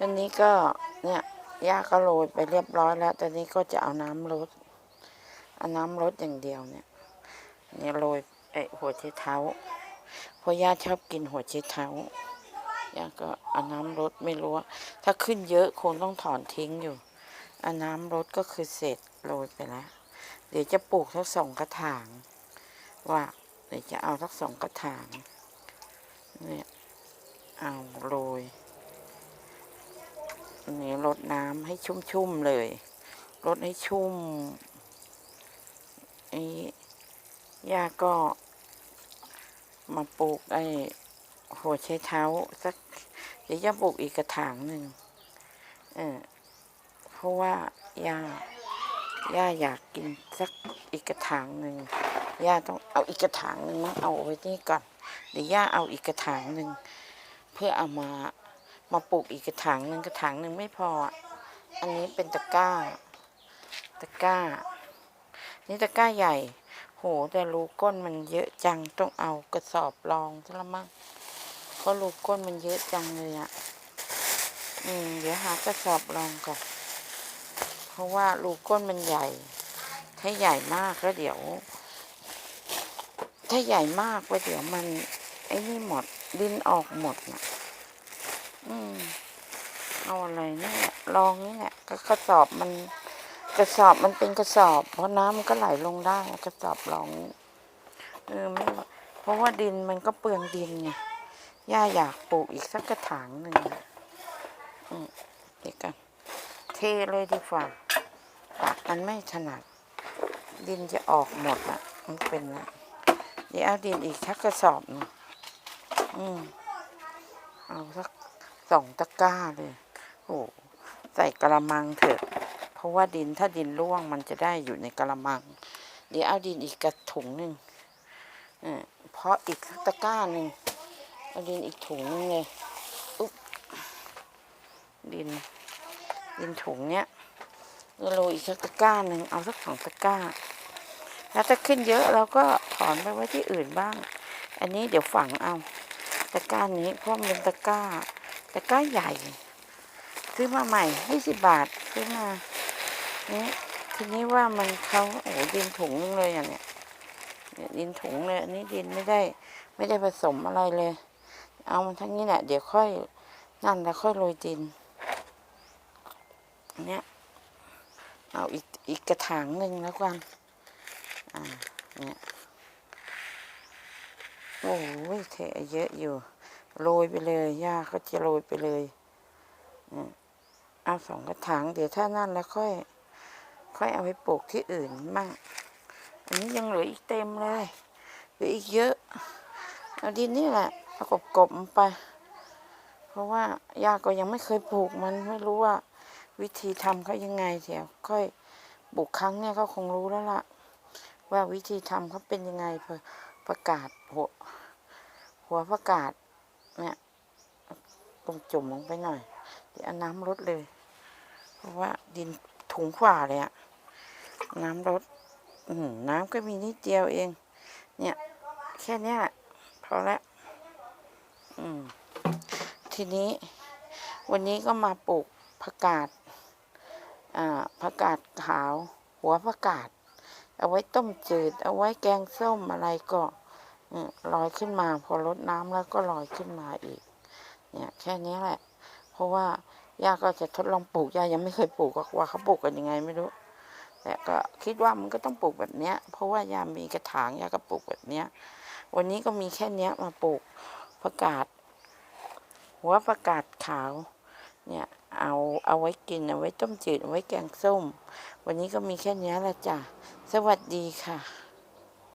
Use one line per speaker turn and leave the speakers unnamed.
ตอนนี้ก็เนี่ยย่าก็โรยไปเรียบร้อยแล้วตอนนี้ก็จะเอาน้ำรดเอาน้ำรดอย่างเดียวเนี่ยเนี่ยโรยไอหัวไชเท้าเพราะย่าชอบกินหัวไชเท้าย่าก็เอาน้ำรดไม่รู้ว่าถ้าขึ้นเยอะคงต้องถอนทิ้งอยู่เอาน้ำรดก็คือเสร็จโรยไปแล้วเดี๋ยวจะปลูกทั้งสองกระถาง ว่าเดี๋ยวจะเอาทั้งสองกระถางเนี่ยเอาโรย นี้รดน้ำให้ชุ่มๆเลยรดให้ชุ่มไอ้ย่าก็มาปลูกไอ้หัวไชเท้าสักเดี๋ยวจะปลูกอีกกระถางหนึ่งเออเพราะว่าย่าย่าอยากกินสักอีกกระถางหนึ่งย่าต้องเอาอีกกระถางหนึ่งเอาไว้นี่ก่อนเดี๋ยวย่าเอาอีกกระถางหนึ่งเพื่อเอามา มาปลูกอีกกระถางหนึ่งกระถางหนึ่งไม่พออะอันนี้เป็นตะกร้า ตะกร้า นี่ตะกร้าใหญ่ โหแต่รูก้นมันเยอะจังต้องเอากระสอบรองซะละมั้งเพราะรูก้นมันเยอะจังเลยอะ่ะ อืมเดี๋ยวหากระสอบรองก่อนเพราะว่ารูก้นมันใหญ่ ถ้าใหญ่มากแล้วเดี๋ยว ถ้าใหญ่มากไปเดี๋ยวมันไอ้นี่หมดดินออกหมดน่ะ อืมเอาอะไรนี่แหละลองนี่แหละก็กระสอบมัน กระสอบมันเป็นกระสอบ เพราะน้ำมันก็ไหลลงได้กระสอบรองนี่เออไม่เพราะว่าดินมันก็เปลืองดินไงย่าอยากปลูกอีกสักกระถางหนึ่งอืมเดี๋ยวกันเทเลยดีกว่าตักมันไม่ถนัด ดินจะออกหมดอะ มันเป็นอะเดี๋ยวเอาดินอีกสักกระสอบหนึงอืมเอาสัก สองตะกร้าเลย โอ้ใส่กระมังเถอะ เพราะว่าดินถ้าดินร่วงมันจะได้อยู่ในกระมัง เดี๋ยวเอาดินอีกกระถุงหนึ่งเออเพราะอีกสักตะกร้าหนึ่งเอาดินอีกถุงหนึงเลยอุ๊บดิน ดินถุงเนี้ยก็โรยอีกสักตะกร้าหนึ่งเอาสักสองตะกร้า แล้วถ้าขึ้นเยอะเราก็ถอนไปไว้ที่อื่นบ้าง อันนี้เดี๋ยวฝังเอา ตะกร้านี้เพราะมันเป็นตะกร้า แตะกร้าใหญ่ ซื้อมาใหม่ยี่สิบบาท ซื้อมานี่ทีนี้ว่ามันเขาโอ้ดินถุงเลยอะเนี่ยเนี่ยดินถุงเลยอันนี้ดินไม่ได้ ไม่ได้ผสมอะไรเลย เอามันทั้งนี้แหละเดี๋ยวค่อยนั่นแล้วค่อยโรยดินเนี่ยเอาอีกอีกกระถางหนึ่งแล้วกัน อ่า เนี่ย โอ้ยเทเยอะอยู่ โรยไปเลยย่าก็จะโรยไปเลยเอาสองกระถางเดี๋ยวถ้านั่นแล้วค่อย ค่อยเอาไปปลูกที่อื่นมั่งอันนี้ยังเหลืออีกเต็มเลยเหลืออีกเยอะ เอาดินนี่แหละเอากบกบไป เพราะว่าย่าก็ยังไม่เคยปลูกมันไม่รู้ว่า วิธีทำเขายังไงเดี๋ยวค่อยปลูกครั้งเนี่ยเขาคงรู้แล้วล่ะ ว่าวิธีทำเขาเป็นยังไงพอประกาศหัวหัวประกาศ เนี่ยตรงจุ่มลงไปหน่อย เดี๋ยวเอาน้ำลดเลย เพราะว่าดินถุงฝ่าเลยอะน้ำลดน้ำก็มีนิดเดียวเอง เนี่ย แค่เนี้ยพอละอืมทีนี้ วันนี้ก็มาปลูกผักกาดผักกาดขาว หัวผักกาด เอาไว้ต้มจืด เอาไว้แกงส้มอะไรก็ ลอยขึ้นมาพอลดน้ำแล้วก็ลอยขึ้นมาอีก เนี่ยแค่นี้แหละ เพราะว่าย่าก็จะทดลองปลูกย่ายังไม่เคยปลูกก็ว่าเขาปลูกกันยังไงไม่รู้ แต่ก็คิดว่ามันก็ต้องปลูกแบบเนี้ย เพราะว่ายามีกระถางย่าก็ปลูกแบบเนี้ย วันนี้ก็มีแค่เนี้ยมาปลูกผักกาดหัวผักกาดขาว เนี่ยเอาเอาไว้กินเอาไว้ต้มจืดเอาไว้แกงส้ม วันนี้ก็มีแค่เนี้ยแหละจ้ะสวัสดีค่ะ